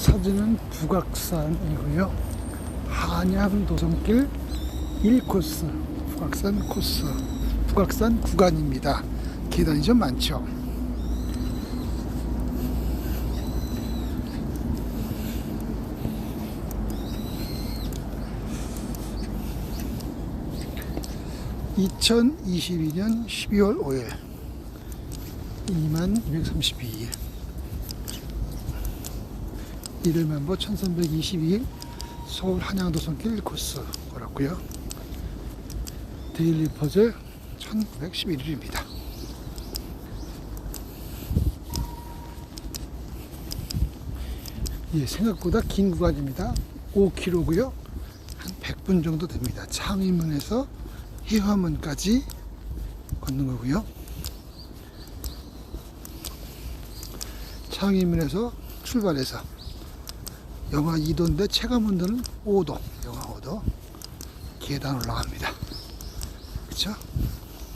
사진은 북악산이고요. 한양 도성길 1코스 북악산 코스 북악산 구간입니다. 계단이 좀 많죠. (2022년 12월 5일) 2만 232일 일일만보 1322일 서울 한양도성길 코스 걸었고요. 데일리 퍼즐 1911일입니다. 예, 생각보다 긴 구간입니다. 5km고요. 한 100분 정도 됩니다. 창의문에서 해화문까지 걷는 거고요. 창의문에서 출발해서 영하 2도인데 체감 온도는 5도, 영하 5도 계단 올라갑니다. 그쵸?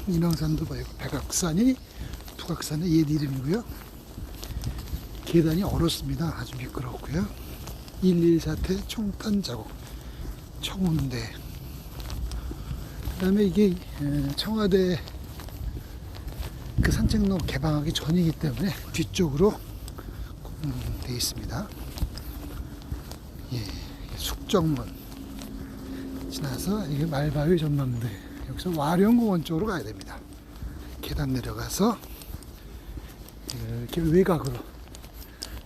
인왕산도 보이고 백악산이 북악산의 옛 이름이고요. 계단이 얼었습니다. 아주 미끄럽고요. 114태 총탄 자국 청운대 그 다음에 이게 에, 청와대 그 산책로 개방하기 전이기 때문에 뒤쪽으로 음, 돼 있습니다. 예, 숙정문 지나서 이게 말바위 전망대 여기서 와룡공원 쪽으로 가야 됩니다. 계단 내려가서 이렇게 외곽으로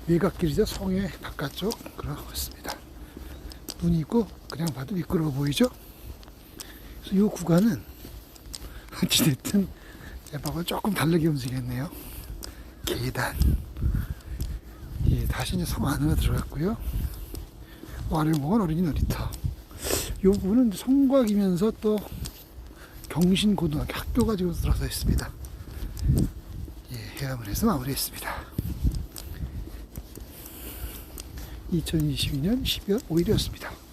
외곽길이죠 성의 바깥쪽으로 걷습니다. 눈이 있고 그냥 봐도 미끄러워 보이죠? 그래서 이 구간은 어찌됐든 제방을 조금 다르게 움직였네요. 계단 예, 다시 이제 성 안으로 들어갔고요. 와룡공원 어린이 놀이터. 이 부분은 성곽이면서 또 경신고등학교 학교가 지금 들어서 있습니다. 예, 해화문에서 마무리했습니다. 2022년 12월 5일이었습니다.